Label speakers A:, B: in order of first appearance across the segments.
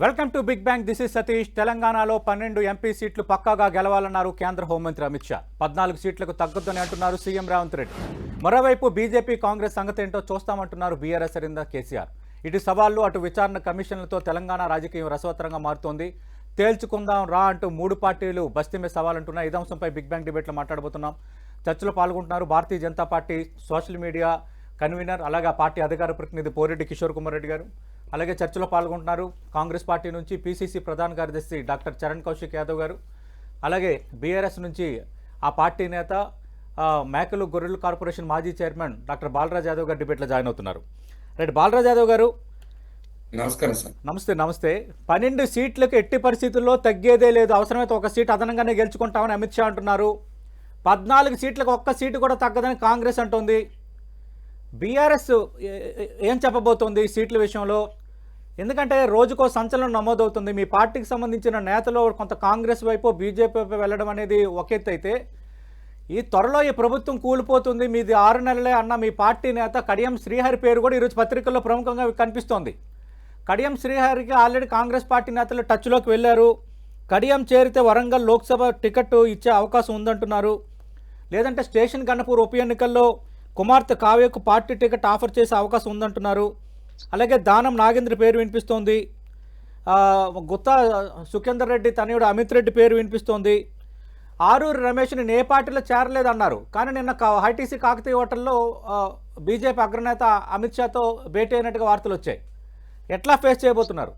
A: Welcome to Big Bang this is Satish. తెలంగాణలో పన్నెండు MP సీట్లు పక్కాగా గెలవాలన్నారు కేంద్ర హోంమంత్రి అమిత్ షా. పద్నాలుగు సీట్లకు తగ్గొద్దని అంటున్నారు సీఎం రేవంత్ రెడ్డి. మరోవైపు బీజేపీ కాంగ్రెస్ సంగతి ఏంటో చూస్తామంటున్నారు బీఆర్ఎస్ అరింద కేసీఆర్. ఇటు సవాళ్ళు అటు విచారణ కమిషన్లతో తెలంగాణ రాజకీయం రసవత్తరంగా మారుతోంది. తేల్చుకుందాం రా అంటూ మూడు పార్టీలు బస్తీమే సవాలంటున్నాయి. ఇదే అంశంపై బిగ్ బ్యాంగ్ డిబేట్లో మాట్లాడబోతున్నాం. చర్చలో పాల్గొంటున్నారు Bharatiya Janata Party social media convener అలాగే పార్టీ అధికార ప్రతినిధి పోరెడ్డి కిషోర్ కుమార్ రెడ్డి గారు. అలాగే చర్చలో పాల్గొంటున్నారు కాంగ్రెస్ పార్టీ నుంచి పీసీసీ ప్రధాన కార్యదర్శి డాక్టర్ చరణ్ కౌశిక్ యాదవ్ గారు. అలాగే బీఆర్ఎస్ నుంచి ఆ పార్టీ నేత మేకలు గొర్రెలు కార్పొరేషన్ మాజీ చైర్మన్ డాక్టర్ బాలరాజ్ యాదవ్ గారు డిబేట్లో జాయిన్ అవుతున్నారు. రైట్ బాలరాజ్ యాదవ్ గారు.
B: నమస్కారం సార్.
A: నమస్తే నమస్తే. పన్నెండు సీట్లకు ఎట్టి పరిస్థితుల్లో తగ్గేదే లేదు. అవసరమైతే ఒక సీట్ అదనంగానే గెలుచుకుంటామని అమిత్ షా అంటున్నారు. పద్నాలుగు సీట్లకు ఒక్క సీటు కూడా తగ్గదని కాంగ్రెస్ అంటోంది. బీఆర్ఎస్ ఏం చెప్పబోతోంది సీట్ల విషయంలో? ఎందుకంటే రోజుకో సంచలనం నమోదవుతుంది. మీ పార్టీకి సంబంధించిన నేతలు కొంత కాంగ్రెస్ వైపు బీజేపీ వైపు వెళ్ళడం అనేది ఒక ఎత్తు అయితే ఈ త్వరలో ఈ ప్రభుత్వం కూలిపోతుంది. మీది ఆరు నెలలే అన్న మీ పార్టీ నేత కడియం శ్రీహరి పేరు కూడా ఈరోజు పత్రికల్లో ప్రముఖంగా కనిపిస్తోంది. కడియం శ్రీహరికి ఆల్రెడీ కాంగ్రెస్ పార్టీ నేతలు టచ్లోకి వెళ్ళారు. కడియం చేరితే వరంగల్ లోక్సభ టికెట్ ఇచ్చే అవకాశం ఉందంటున్నారు. లేదంటే స్టేషన్ గన్నపూర్ ఉప ఎన్నికల్లో కుమార్తె కావ్యకు పార్టీ టికెట్ ఆఫర్ చేసే అవకాశం ఉందంటున్నారు. అలాగే దానం నాగేంద్ర పేరు వినిపిస్తోంది. ఆ, గుత్తా సుఖేందర్ రెడ్డి తనయుడు అమిత్ రెడ్డి పేరు వినిపిస్తోంది. ఆరూరు రమేష్ని ఏ పార్టీలో చేరలేదన్నారు. కానీ నిన్న కా- హైటీసీ కాకతీయ హోటల్లో బీజేపీ అగ్రనేత అమిత్ షాతో భేటీ అయినట్టుగా వార్తలు వచ్చాయి. ఎట్లా ఫేస్ చేయబోతున్నారు?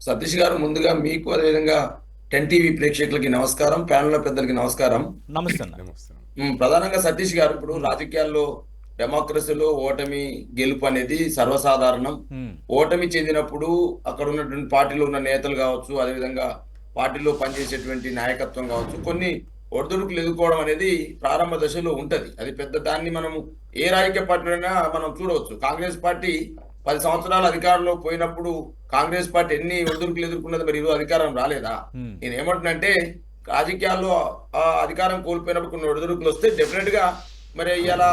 B: సతీష్ గారు ముందుగా మీకు అదేవిధంగా టెన్ టీవీ ప్రేక్షకులకి నమస్కారం ప్యానల్ పెద్దలకి నమస్కారం.
A: నమస్తే
B: ప్రధానంగా సతీష్ గారు ఇప్పుడు రాజకీయాల్లో డెమోక్రసీలో ఓటమి గెలుపు అనేది సర్వసాధారణం. ఓటమి చెందినప్పుడు అక్కడ ఉన్నటువంటి పార్టీలో ఉన్న నేతలు కావచ్చు అదేవిధంగా పార్టీలో పనిచేసేటువంటి నాయకత్వం కావచ్చు కొన్ని ఒడిదుడుకులు ఎదుర్కోవడం అనేది ప్రారంభ దశలో ఉంటది. అది పెద్ద దాన్ని మనం ఏ రాజకీయ పార్టీలైనా మనం చూడవచ్చు. కాంగ్రెస్ పార్టీ పది సంవత్సరాలు అధికారంలో పోయినప్పుడు కాంగ్రెస్ పార్టీ ఎన్ని ఒడిదుడుకులు ఎదుర్కొన్నది మరి ఈరోజు అధికారం రాలేదా? నేను ఏమంటున్నంటే రాజకీయాల్లో ఆ అధికారం కోల్పోయినప్పుడు కొన్ని ఒడిదుడుకులు వస్తే డెఫినెట్గా మరి ఇలా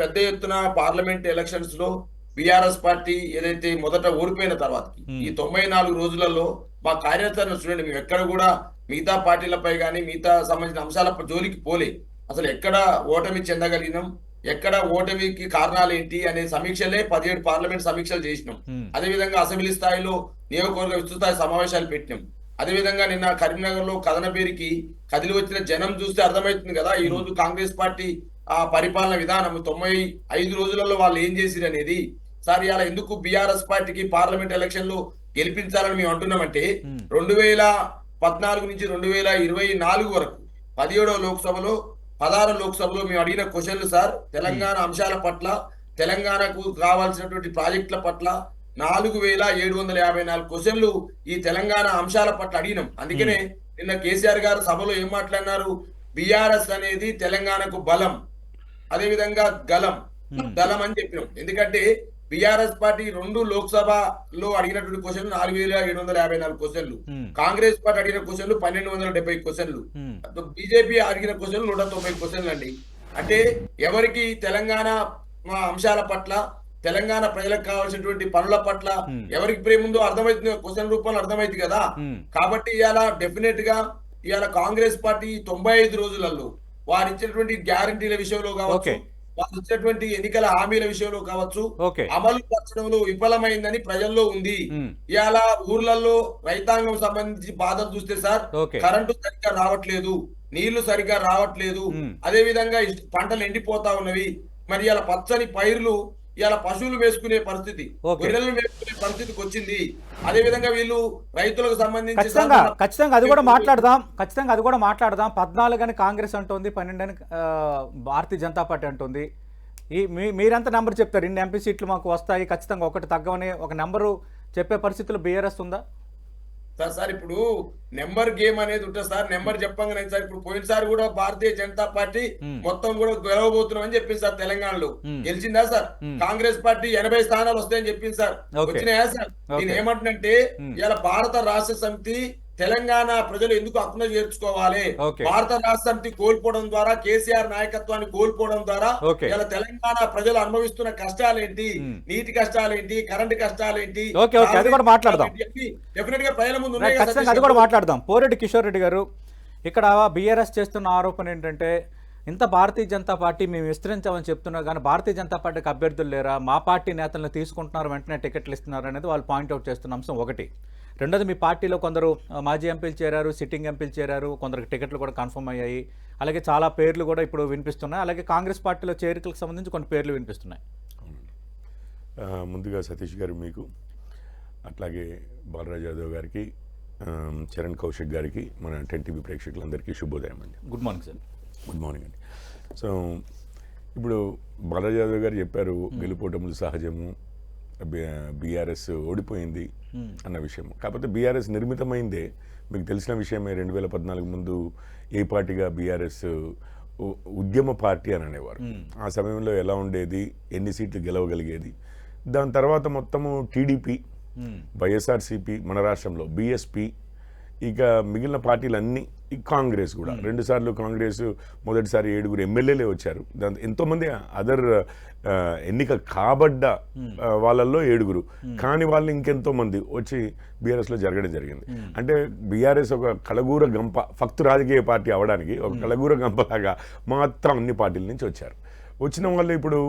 B: పెద్ద ఎత్తున పార్లమెంట్ ఎలక్షన్స్లో బీఆర్ఎస్ పార్టీ ఏదైతే మొదట ఓడిపోయిన తర్వాత. ఈ తొంభై నాలుగు రోజులలో మా కార్యాచరణ చూడండి మేము ఎక్కడ కూడా మిగతా పార్టీలపై కానీ మిగతా సంబంధించిన అంశాల జోలికి పోలే. అసలు ఎక్కడ ఓటమి చెందగలిగినాం ఎక్కడ ఓటమికి కారణాలు ఏంటి అనే సమీక్షలే పదిహేడు పార్లమెంట్ సమీక్షలు చేసినాం. అదేవిధంగా అసెంబ్లీ స్థాయిలో నియోజకవర్గ విస్తృత స్థాయి సమావేశాలు పెట్టినాం. అదేవిధంగా నిన్న కరీంనగర్లో కథనపేరికి కదిలి వచ్చిన జనం చూస్తే అర్థమవుతుంది కదా ఈ రోజు కాంగ్రెస్ పార్టీ ఆ పరిపాలన విధానం తొంభై ఐదు రోజులలో వాళ్ళు ఏం చేసిరు అనేది సార్ ఇలా ఎందుకు బీఆర్ఎస్ పార్టీకి పార్లమెంట్ ఎలక్షన్లో గెలిపించాలని మేము అంటున్నామంటే. రెండు వేల పద్నాలుగు నుంచి రెండు వేల ఇరవై నాలుగు వరకు పదిహేడవ లోక్సభలో పదహారు లోక్సభలో మేము అడిగిన క్వశ్చన్లు సార్ తెలంగాణ అంశాల పట్ల తెలంగాణకు కావాల్సినటువంటి ప్రాజెక్టుల పట్ల నాలుగు వేల ఏడు వందల యాభై నాలుగు క్వశ్చన్లు ఈ తెలంగాణ అంశాల పట్ల అడిగినాం. అందుకనే నిన్న కేసీఆర్ గారు సభలో ఏం మాట్లాడినారు? బీఆర్ఎస్ అనేది తెలంగాణకు బలం. అదేవిధంగా గలం. దళం అని చెప్పినాం. ఎందుకంటే బీఆర్ఎస్ పార్టీ రెండు లోక్సభలో అడిగినటువంటి క్వశ్చన్లు నాలుగు వేల ఏడు వందల యాభై నాలుగు క్వశ్చన్లు. కాంగ్రెస్ పార్టీ అడిగిన క్వశ్చన్లు పన్నెండు వందల డెబ్బై క్వశ్చన్లు. బీజేపీ అడిగిన క్వశ్చన్లు నూట తొంభై క్వశ్చన్లు అండి. అంటే ఎవరికి తెలంగాణ అంశాల పట్ల తెలంగాణ ప్రజలకు కావాల్సినటువంటి పనుల పట్ల. ఎవరికి ప్రేమ ఉందో అర్థమవుతుంది. క్వశ్చన్ రూపంలో అర్థమైంది కదా. కాబట్టి ఇవాళ డెఫినెట్గా ఇవాళ కాంగ్రెస్ పార్టీ తొంభై ఐదు రోజులలో వారు ఇచ్చినటువంటి గ్యారంటీల విషయంలో కావచ్చు. వారు ఇచ్చినటువంటి ఎన్నికల హామీల విషయంలో కావచ్చు అమలు పరచడంలో విఫలమైందని ప్రజల్లో ఉంది. ఇవాళ ఊర్లలో రైతాంగం సంబంధించి బాధలు చూస్తే సార్ కరెంటు సరిగ్గా రావట్లేదు నీళ్ళు సరిగ్గా రావట్లేదు. అదే విధంగా పంటలు ఎండిపోతా ఉన్నవి మరి ఇలా పచ్చని పైర్లు ఇలా పశువులు వేసుకునే పరిస్థితి
A: ఓకే.
B: గొర్రెలు వేసుకునే పరిస్థితికి వచ్చింది. అదే విధంగా వీళ్ళు రైతులకు సంబంధించి
A: ఖచ్చితంగా ఖచ్చితంగా అది కూడా మాట్లాడదాం ఖచ్చితంగా అది కూడా మాట్లాడదాం. పద్నాలుగు అని కాంగ్రెస్ అంటుంది పన్నెండు అని భారతీయ జనతా పార్టీ అంటుంది. ఈ మీ మీరెంత నెంబర్ చెప్తారు ఇన్ని ఎంపీ సీట్లు మాకు వస్తాయి ఖచ్చితంగా ఒకటి తగ్గవని ఒక నెంబరు చెప్పే పరిస్థితులు బీఆర్ఎస్ ఉందా?
B: సార్ సార్ ఇప్పుడు నెంబర్ గేమ్ అనేది ఉంటుంది సార్ నెంబర్ చెప్పంగానే సార్ ఇప్పుడు పోయినసారి కూడా భారతీయ జనతా పార్టీ. మొత్తం కూడా గెలవబోతున్నాం అని చెప్పింది సార్ తెలంగాణలో. గెలిచిందా సార్. కాంగ్రెస్ పార్టీ ఎనభై స్థానాలు వస్తాయని చెప్పింది సార్. వచ్చినాయా సార్. నేను ఏమంటున్నంటే. ఇలా భారత రాష్ట్ర సమితి తెలంగాణ ప్రజలు ఎందుకు ఆత్మ చేర్చుకోవాలి. భారత రాష్ట్ర సమితి కోల్పోవడం ద్వారా కేసీఆర్ నాయకత్వాన్ని కోల్పోవడం ద్వారా. ఇలా తెలంగాణ ప్రజలు అనుభవిస్తున్న కష్టాలేంటి. నీటి కష్టాలేంటి కరెంటు కష్టాలేంటి
A: అది కూడా మాట్లాడదాం.
B: డెఫినెట్గా ప్రజల ముందు
A: అది కూడా. మాట్లాడదాం పోరెడ్డి కిషోర్ రెడ్డి గారు ఇక్కడ బీఆర్ఎస్ చేస్తున్న ఆరోపణ ఏంటంటే ఇంత భారతీయ జనతా పార్టీ మేము విస్తరించామని చెప్తున్నారు కానీ భారతీయ జనతా పార్టీకి అభ్యర్థులు లేరా మా పార్టీ నేతలను తీసుకుంటున్నారు వెంటనే టికెట్లు ఇస్తున్నారు అనేది వాళ్ళు పాయింట్అవుట్ చేస్తున్న అంశం ఒకటి రెండోది మీ పార్టీలో కొందరు మాజీ ఎంపీలు చేరారు సిట్టింగ్ ఎంపీలు చేరారు కొందరికి టికెట్లు కూడా కన్ఫర్మ్ అయ్యాయి. అలాగే చాలా పేర్లు కూడా ఇప్పుడు వినిపిస్తున్నాయి. అలాగే కాంగ్రెస్ పార్టీలో చేరికలకు సంబంధించి కొన్ని పేర్లు వినిపిస్తున్నాయి.
C: ముందుగా సతీష్ గారు మీకు అట్లాగే బాలరాజ్ యాదవ్ గారికి చరణ్ కౌశిక్ గారికి మన టెన్ టీవీ ప్రేక్షకులందరికీ శుభోదయం అండి.
A: Good morning sir.
C: Good morning అండి. సో ఇప్పుడు బాలరాజ్ యాదవ్ గారు చెప్పారు గెలుపోటములు సహజము బీఆర్ఎస్ ఓడిపోయింది అన్న విషయం. కాకపోతే బీఆర్ఎస్ నిర్మితమైందే. మీకు తెలిసిన విషయమే రెండు వేల పద్నాలుగు ముందు ఏ పార్టీగా బీఆర్ఎస్ ఉద్యమ పార్టీ అని అనేవారు. ఆ సమయంలో ఎలా ఉండేది ఎన్ని సీట్లు గెలవగలిగేది. దాని తర్వాత మొత్తము టీడీపీ వైఎస్ఆర్సీపీ మన రాష్ట్రంలో బీఎస్పీ ఇక మిగిలిన పార్టీలన్నీ కాంగ్రెస్ కూడా. రెండుసార్లు కాంగ్రెస్ మొదటిసారి ఏడుగురు ఎమ్మెల్యేలే వచ్చారు. దాంతో ఎంతోమంది అదర్ ఎన్నిక కాబడ్డ వాళ్ళల్లో ఏడుగురు. కాని వాళ్ళు ఇంకెంతో మంది వచ్చి బీఆర్ఎస్లో జరగడం జరిగింది. అంటే బీఆర్ఎస్ ఒక కలగూర గంప ఫక్తు రాజకీయ పార్టీ అవడానికి ఒక కలగూర గంపలాగా మాత్రం అన్ని పార్టీల నుంచి వచ్చారు. వచ్చిన వాళ్ళు ఇప్పుడు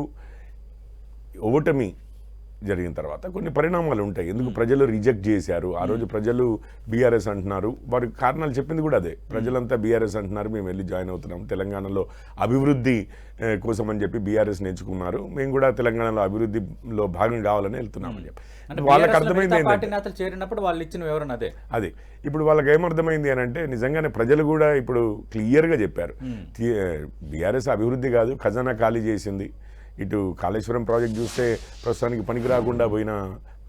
C: ఓటమి జరిగిన తర్వాత కొన్ని పరిణామాలు ఉంటాయి. ఎందుకు ప్రజలు రిజెక్ట్ చేశారు? ఆ రోజు ప్రజలు బీఆర్ఎస్ అంటున్నారు. వారి కారణాలు చెప్పింది కూడా అదే. ప్రజలంతా బీఆర్ఎస్ అంటున్నారు మేము వెళ్ళి జాయిన్ అవుతున్నాం. తెలంగాణలో అభివృద్ధి కోసం అని చెప్పి బీఆర్ఎస్ నేర్చుకున్నారు. మేము కూడా తెలంగాణలో అభివృద్ధిలో భాగం కావాలని వెళ్తున్నామని
A: అంటే
C: చెప్పి. వాళ్ళకి అర్థమైంది
A: చేరినప్పుడు వాళ్ళు ఇచ్చిన వివరణ అదే.
C: అదే. ఇప్పుడు వాళ్ళకి ఏమర్థమైంది అని అంటే నిజంగానే ప్రజలు కూడా ఇప్పుడు క్లియర్గా చెప్పారు. బీఆర్ఎస్ అభివృద్ధి కాదు ఖజానా ఖాళీ చేసింది. ఇటు కాళేశ్వరం ప్రాజెక్ట్ చూస్తే ప్రస్తుతానికి పనికి రాకుండా పోయిన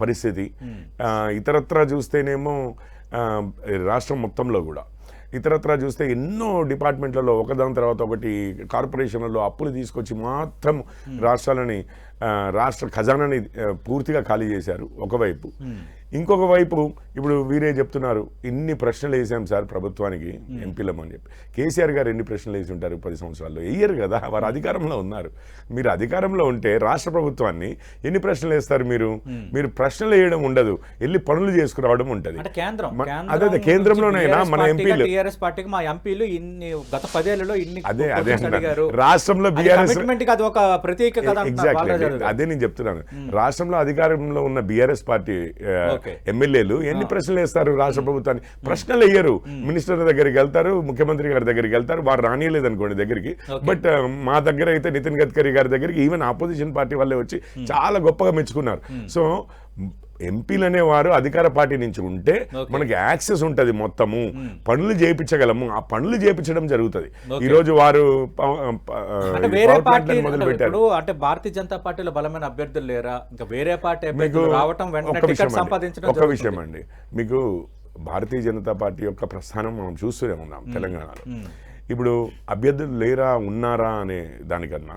C: పరిస్థితి. ఆ, ఇతరత్రా చూస్తేనేమో రాష్ట్రం మొత్తంలో కూడా. ఇతరత్రా చూస్తే ఎన్నో డిపార్ట్మెంట్లలో ఒకదాని తర్వాత ఒకటి కార్పొరేషన్లలో అప్పులు తీసుకొచ్చి మాత్రం రాష్ట్రాలని ఆ, రాష్ట్ర ఖజానాని పూర్తిగా ఖాళీ చేశారు ఒకవైపు. ఇంకొక వైపు ఇప్పుడు వీరే చెప్తున్నారు ఇన్ని ప్రశ్నలు వేసాం సార్ ప్రభుత్వానికి ఎంపీలం అని చెప్పి. కేసీఆర్ గారు ఎన్ని ప్రశ్నలు వేసి ఉంటారు పది సంవత్సరాల్లో? వేయరు కదా వారు అధికారంలో ఉన్నారు. మీరు అధికారంలో ఉంటే రాష్ట్ర ప్రభుత్వాన్ని ఎన్ని ప్రశ్నలు వేస్తారు మీరు? మీరు ప్రశ్నలు వేయడం ఉండదు వెళ్ళి పనులు చేసుకురావడం ఉంటుంది. అదే అదే కేంద్రంలోనైనా మన ఎంపీలు.
A: టీఆర్ఎస్ పార్టీకి మా ఎంపీలు ఇన్ని గత పదేళ్ళలో ఇన్ని
C: అదే అదే రాష్ట్రంలో బీఆర్ఎస్
A: ఒక గారు.
C: అదే నేను చెప్తున్నాను. రాష్ట్రంలో అధికారంలో ఉన్న బీఆర్ఎస్ పార్టీ. ఎమ్మెల్యేలు ఎన్ని ప్రశ్నలు వేస్తారు రాష్ట్ర ప్రభుత్వాన్ని ప్రశ్నలు వేయరు. మినిస్టర్ దగ్గరికి వెళ్తారు ముఖ్యమంత్రి గారి దగ్గరికి వెళ్తారు వారు రానియలేదు అనుకోండి దగ్గరికి. బట్ మా దగ్గర అయితే నితిన్ గడ్కరీ గారి దగ్గరికి ఈవెన్ ఆపోజిషన్ పార్టీ వాళ్ళే వచ్చి చాలా గొప్పగా మెచ్చుకున్నారు. సో ఎంపీలు అనేవారు అధికార పార్టీ నుంచి ఉంటే. మనకి యాక్సెస్ ఉంటది మొత్తము. పనులు చేయించగలము ఆ పనులు చేయించడం జరుగుతుంది. ఈ రోజు వారు మొదలు పెట్టారు
A: అంటే భారతీయ జనతా పార్టీలో బలమైన అభ్యర్థులు లేరా? ఇంకా వేరే పార్టీ
C: మీకు
A: రావటం
C: ఒక. విషయం అండి మీకు భారతీయ జనతా పార్టీ యొక్క ప్రస్థానం మనం చూస్తూనే ఉన్నాం తెలంగాణలో. ఇప్పుడు అభ్యర్థులు లేరా ఉన్నారా అనే దానికన్నా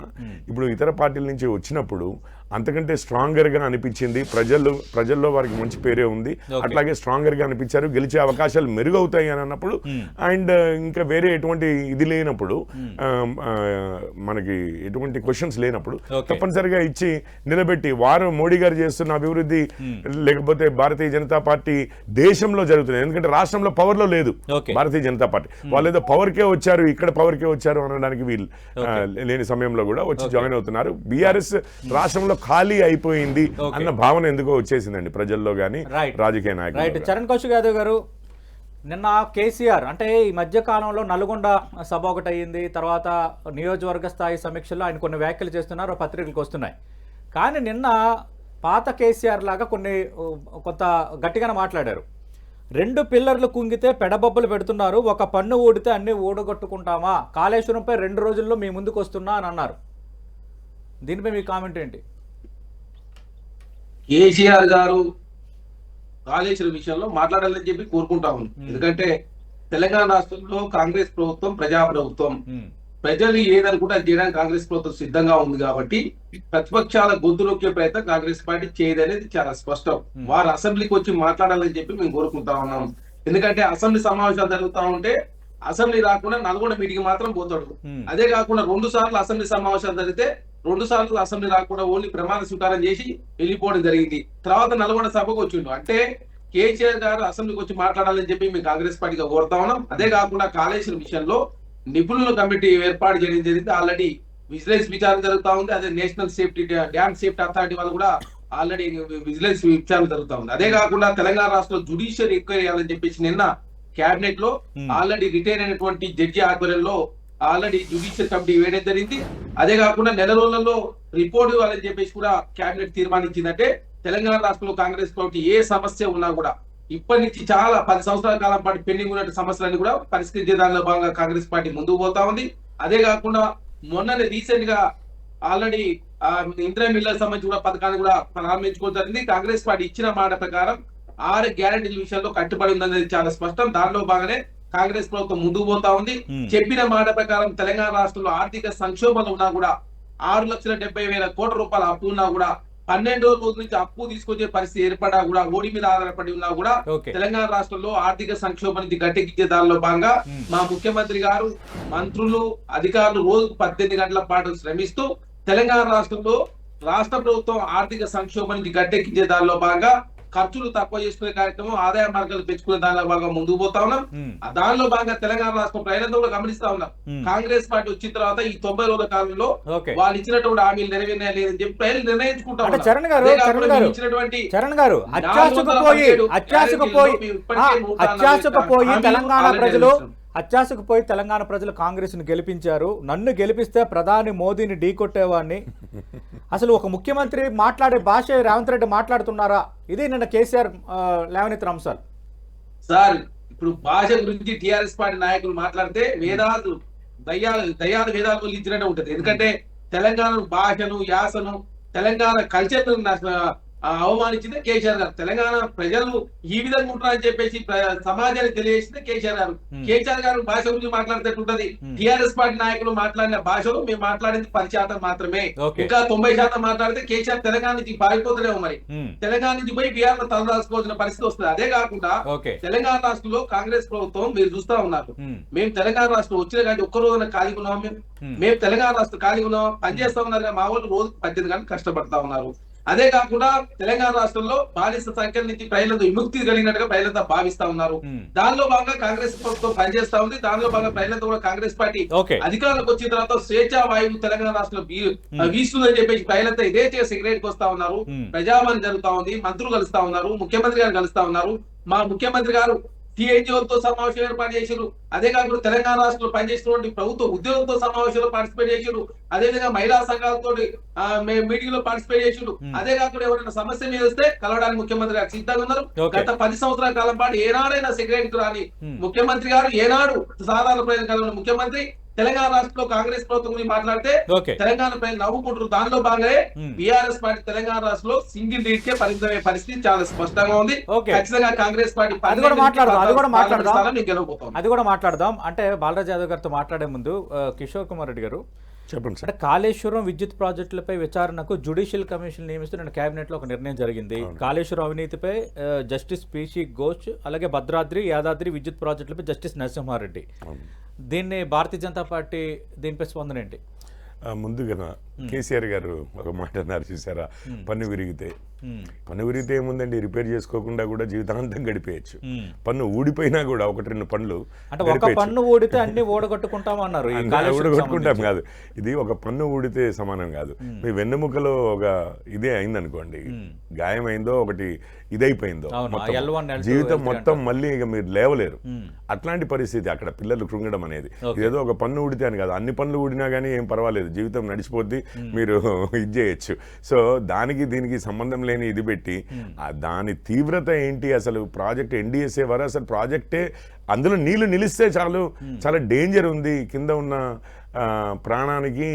C: ఇప్పుడు ఇతర పార్టీల నుంచి వచ్చినప్పుడు అంతకంటే స్ట్రాంగర్గా అనిపించింది. ప్రజలు ప్రజల్లో వారికి మంచి పేరే ఉంది. అట్లాగే స్ట్రాంగర్గా అనిపించారు. గెలిచే అవకాశాలు మెరుగవుతాయి అని అన్నప్పుడు అండ్ ఇంకా వేరే ఎటువంటి ఇది లేనప్పుడు మనకి ఎటువంటి క్వశ్చన్స్ లేనప్పుడు. తప్పనిసరిగా ఇచ్చి నిలబెట్టి వారు మోడీ గారు చేస్తున్న అభివృద్ధి లేకపోతే భారతీయ జనతా పార్టీ దేశంలో జరుగుతుంది. ఎందుకంటే రాష్ట్రంలో పవర్లో లేదు. భారతీయ జనతా పార్టీ. వాళ్ళు ఏదో పవర్ కే వచ్చారు ఇక్కడ పవర్ కే వచ్చారు అనడానికి వీళ్ళు లేని సమయంలో కూడా వచ్చి జాయిన్ అవుతున్నారు. బీఆర్ఎస్ రాష్ట్రంలో ఖాళీ అయిపోయింది అన్న భావన ఎందుకో వచ్చేసిందండి ప్రజల్లో గానీ
A: Right.
C: రాజకీయ
A: రైట్
C: నాయకులు
A: చరణ్ కౌశిక్ యాదవ్ గారు నిన్న కేసీఆర్ అంటే ఈ మధ్య కాలంలో నల్గొండ సభ ఒకటి అయ్యింది తర్వాత నియోజకవర్గ స్థాయి సమీక్షలో ఆయన కొన్ని వ్యాఖ్యలు చేస్తున్నారు పత్రికలకు వస్తున్నాయి. కానీ నిన్న పాత కేసీఆర్ లాగా కొన్ని కొంత గట్టిగానే మాట్లాడారు. రెండు పిల్లర్లు కుంగితే పెడబొబ్బలు పెడుతున్నారు ఒక పన్ను ఊడితే అన్ని ఊడగొట్టుకుంటామా? కాళేశ్వరంపై రెండు రోజుల్లో మీ ముందుకు వస్తున్నా అని అన్నారు. దీనిపై మీ కామెంట్ ఏంటి?
D: కేసీఆర్ గారు కాళేశ్వరం విషయంలో మాట్లాడాలని చెప్పి కోరుకుంటా ఉంది. ఎందుకంటే తెలంగాణ రాష్ట్రంలో కాంగ్రెస్ ప్రభుత్వం ప్రజా ప్రభుత్వం ప్రజలు ఏదనుకుంటే అది చేయడానికి కాంగ్రెస్ ప్రభుత్వం సిద్ధంగా ఉంది కాబట్టి ప్రతిపక్షాల గొంతు నొక్కే ప్రయత్నం కాంగ్రెస్ పార్టీ చేయదనేది చాలా స్పష్టం. వారు అసెంబ్లీకి వచ్చి మాట్లాడాలని చెప్పి మేము కోరుకుంటా ఉన్నాం. ఎందుకంటే అసెంబ్లీ సమావేశాలు జరుగుతా ఉంటే అసెంబ్లీ రాకుండా నల్గొండ మీటింగ్ మాత్రం పోతాడు. అదే కాకుండా రెండు సార్లు అసెంబ్లీ సమావేశాలు జరిగితే రెండు సార్లు అసెంబ్లీ రాకుండా ఓన్లీ ప్రమాణ స్వీకారం చేసి వెళ్ళిపోవడం జరిగింది. తర్వాత నల్గొండ సభకు వచ్చిండు. అంటే కేసీఆర్ గారు అసెంబ్లీకి వచ్చి మాట్లాడాలని చెప్పి మేము కాంగ్రెస్ పార్టీగా కోరుతా ఉన్నాం. అదే కాకుండా కాళేశ్వరం విషయంలో నిపుణుల కమిటీ ఏర్పాటు చేయడం జరిగింది. ఆల్రెడీ విజిలెన్స్ విచారణ జరుగుతా ఉంది. అదే national safety dam safety authority వాళ్ళు కూడా ఆల్రెడీ విజిలెన్స్ విచారణ జరుగుతా ఉంది. అదే కాకుండా తెలంగాణ రాష్ట్రంలో జుడిషియల్ ఎంక్వైరీ చేయాలని చెప్పేసి నిన్న
A: కేబినెట్లో.
D: ఆల్రెడీ రిటైర్ అయినటువంటి జడ్జి ఆధ్వర్యంలో ఆల్రెడీ జుడిషియల్ కమిటీ వేయడం జరిగింది. అదే కాకుండా నెల రోజులలో రిపోర్ట్ ఇవ్వాలని చెప్పేసి కూడా కేబినెట్ తీర్మానించిందంటే తెలంగాణ రాష్ట్రంలో కాంగ్రెస్ పార్టీ ఏ సమస్య ఉన్నా కూడా ఇప్పటి నుంచి చాలా పది సంవత్సరాల కాలం పాటు పెండింగ్ ఉన్న సమస్యలన్నీ కూడా పరిష్కరించే దానిలో భాగంగా కాంగ్రెస్ పార్టీ ముందుకు పోతా ఉంది. అదే కాకుండా మొన్ననే రీసెంట్గా ఆల్రెడీ ఇంద్రా మిల్లర్ సంబంధించి కూడా పథకాన్ని కూడా ప్రారంభించుకోవడం జరిగింది. కాంగ్రెస్ పార్టీ ఇచ్చిన మాట ప్రకారం ఆరు గ్యారంటీల విషయంలో కట్టుబడి ఉందనేది చాలా స్పష్టం. దానిలో భాగంగానే కాంగ్రెస్ ప్రభుత్వం ముందుకు పోతా ఉంది. చెప్పిన మాట ప్రకారం తెలంగాణ రాష్ట్రంలో ఆర్థిక సంక్షోభంలో ఉన్నా కూడా ఆరు లక్షల డెబ్బై వేల కోట్ల రూపాయల అప్పు ఉన్నా కూడా పన్నెండు రోజుల నుంచి అప్పు తీసుకొచ్చే పరిస్థితి ఏర్పడా కూడా ఓడి మీద ఆధారపడి ఉన్నా కూడా తెలంగాణ రాష్ట్రంలో ఆర్థిక సంక్షోభం నుంచి గట్టెక్కించే దానిలో భాగంగా. మా ముఖ్యమంత్రి గారు మంత్రులు అధికారులు రోజుకు పద్దెనిమిది గంటల పాటు శ్రమిస్తూ తెలంగాణ రాష్ట్రంలో రాష్ట్ర ప్రభుత్వం ఆర్థిక సంక్షోభం నుంచి గట్టెక్కించే దానిలో భాగంగా ఖర్చులు తక్కువ చేసుకునే కార్యక్రమం ఆదాయ మార్గాలు పెంచుకునే దానిలో భాగంగా ముందుకు పోతా ఉన్నాం. దానిలో భాగంగా తెలంగాణ రాష్ట్రం ప్రజలంతా కూడా గమనిస్తా ఉన్నాం. కాంగ్రెస్ పార్టీ వచ్చిన తర్వాత ఈ తొంభై రోజుల కాలంలో వాళ్ళు ఇచ్చినటువంటి హామీలు నెరవేరినా లేదని చెప్పి ప్రజలు నిర్ణయించుకుంటా.
A: చరణ్ గారు,
D: ఇచ్చినటువంటి
A: చరణ్ గారు అత్యాశకు పోయి అత్యాశకు పోయి అత్యాశకు పోయి తెలంగాణ ప్రజలు. అత్యాశకు పోయి తెలంగాణ ప్రజలు కాంగ్రెస్ను గెలిపించారు. నన్ను గెలిపిస్తే ప్రధాని మోదీని ఢీకొట్టేవాడిని అసలు ఒక ముఖ్యమంత్రి మాట్లాడే భాష రేవంత్ రెడ్డి మాట్లాడుతున్నారా? ఇది నిన్న కేసీఆర్ లేవనెత్తిన అంశాలు.
D: సార్ ఇప్పుడు భాష గురించి టిఆర్ఎస్ పార్టీ నాయకులు మాట్లాడితే వేదాలు దయ్యాలు దయ్యాలు వేదాలు గురించినట్టు ఉంటుంది. ఎందుకంటే తెలంగాణ భాషను యాసను తెలంగాణ కల్చర్ అవమానించిందే కేసీఆర్ గారు. తెలంగాణ ప్రజలు ఈ విధంగా ఉంటారని చెప్పేసి సమాజానికి తెలియజేసిందే కేసీఆర్ గారు. కేసీఆర్ గారు భాష గురించి మాట్లాడితే ఉంటది
A: Hmm.
D: టిఆర్ఎస్ పార్టీ నాయకులు మాట్లాడిన భాషలో మేము మాట్లాడింది పది శాతం మాత్రమే. ఇంకా తొంభై శాతం మాట్లాడితే కేసీఆర్ తెలంగాణ నుంచి పారిపోతలేమో మరి. తెలంగాణ నుంచి పోయి బీహార్లో తలదాచుకోవాల్సిన పరిస్థితి వస్తుంది. అదే కాకుండా తెలంగాణ రాష్ట్రంలో కాంగ్రెస్ ప్రభుత్వం మీరు చూస్తా ఉన్నారు. మేము. తెలంగాణ రాష్ట్రం వచ్చిన కానీ ఒక్క రోజున ఖాళీ ఉన్నాం మేము? మేము. తెలంగాణ రాష్ట్రం ఖాళీ ఉన్నాం పనిచేస్తా ఉన్నారు కానీ మా వాళ్ళు రోజు పద్దెనిమిది గంటలు కష్టపడతా ఉన్నారు. అదే కాకుండా తెలంగాణ రాష్ట్రంలో బాలిస సంఖ్యల నుంచి ప్రజలంతా విముక్తి కలిగినట్టుగా ప్రజలంతా భావిస్తా ఉన్నారు.
A: ఉమ్,
D: దానిలో భాగంగా కాంగ్రెస్ ప్రభుత్వం పనిచేస్తా ఉంది. దానిలో భాగంగా ప్రజలంతా కూడా కాంగ్రెస్ పార్టీ అధికారంలోకి వచ్చిన తర్వాత స్వేచ్ఛా వాయువు తెలంగాణ రాష్ట్రంలో వీస్తుందని చెప్పేసి ప్రజలంతా ఇదే సిగరెట్ వస్తా ఉన్నారు.
A: ఉమ్,
D: ప్రజావాణి జరుగుతా ఉంది. మంత్రులు కలుస్తా ఉన్నారు. ముఖ్యమంత్రి గారు కలుస్తా ఉన్నారు. మా ముఖ్యమంత్రి గారు టీఎన్జిఓలతో సమావేశం ఏర్పాటు చేశారు అదే కాకుండా తెలంగాణ రాష్ట్రంలో పనిచేసినటువంటి ప్రభుత్వ ఉద్యోగులతో సమావేశంలో పార్టిసిపేట్ చేశారు అదే విధంగా మహిళా సంఘాలతో మీటింగ్లో పార్టిసిపేట్ చేశారు
A: Hmm.
D: అదే కాకుండా ఎవరైనా సమస్య మీద వస్తే కలవడానికి ముఖ్యమంత్రి గారు సిద్ధంగా ఉన్నారు. గత పది సంవత్సరాల కాలం పాటు ఏనాడైనా సెక్రటరీ రాని
A: Hmm.
D: ముఖ్యమంత్రి గారు ఏనాడు సాధారణ ప్రజలు కలిగిన ముఖ్యమంత్రి తెలంగాణ రాష్ట్రంలో కాంగ్రెస్ ప్రభుత్వం గురించి మాట్లాడితే తెలంగాణ ప్రజలు నవ్వుకుంటారు దానిలో
A: Hmm.
D: బీఆర్ఎస్ పార్టీ తెలంగాణ రాష్ట్రంలో సింగిల్ లీడ్ కే పరిమితమయ్యే పరిస్థితి చాలా స్పష్టంగా ఉంది. ఖచ్చితంగా కాంగ్రెస్ పార్టీ
A: అది కూడా మాట్లాడదాం, అది కూడా మాట్లాడదాం. అది కూడా మాట్లాడదాం అంటే బాలరాజ్ యాదవ్ గారితో మాట్లాడే ముందు కిషోర్ కుమార్ రెడ్డి గారు
C: చెప్పండి సార్.
A: అంటే కాళేశ్వరం విద్యుత్ ప్రాజెక్టులపై విచారణకు జ్యుడిషియల్ కమిషన్ నియమిస్తూ నేను కేబినెట్లో ఒక నిర్ణయం జరిగింది. కాళేశ్వరం అవినీతిపై జస్టిస్ పీసీ ఘోష్ అలాగే భద్రాద్రి యాదాద్రి విద్యుత్ ప్రాజెక్టులపై జస్టిస్ నరసింహారెడ్డి. దీన్ని భారతీయ జనతా పార్టీ దీనిపై స్పందన ఏంటి?
C: ముందుగా కేసీఆర్ గారు ఒక మాట అన్నారు చూసారా? పన్ను విరిగితే. పన్ను విరిగితే ఏముందండి? రిపేర్ చేసుకోకుండా కూడా జీవితాంతం గడిపేయచ్చు. పన్ను ఊడిపోయినా కూడా ఒకటి రెండు పనులు
A: పన్ను ఊడితే అన్ని అన్నారు. కాళేశ్వరం
C: కొట్టుకుంటాం కాదు. ఇది ఒక పన్ను ఊడితే సమానం కాదు. మీ వెన్నెముకలో ఒక ఇదే అయిందనుకోండి. గాయమైందో ఒకటి ఇదైపోయిందో
A: అవును,
C: మొత్తం.
A: ఆ L1, L2,
C: జీవితం
A: L3
C: మొత్తం మళ్ళీ ఇక మీరు లేవలేరు. అట్లాంటి పరిస్థితి అక్కడ పిల్లలు కృంగడం అనేది. ఏదో ఒక పన్ను ఊడితే అని కాదు. అన్ని పనులు ఊడినా కానీ ఏం పర్వాలేదు. జీవితం నడిచిపోద్ది. మీరు ఇది చేయొచ్చు. సో దానికి దీనికి సంబంధం లేని ఇది పెట్టి ఆ దాని తీవ్రత ఏంటి? అసలు ప్రాజెక్ట్ ఎన్డిఎస్ఏ వారు అసలు ప్రాజెక్టే అందులో నీళ్ళు నిలిస్తే చాలు. చాలా డేంజర్ ఉంది. కింద ఉన్న ఆ, ప్రాణానికి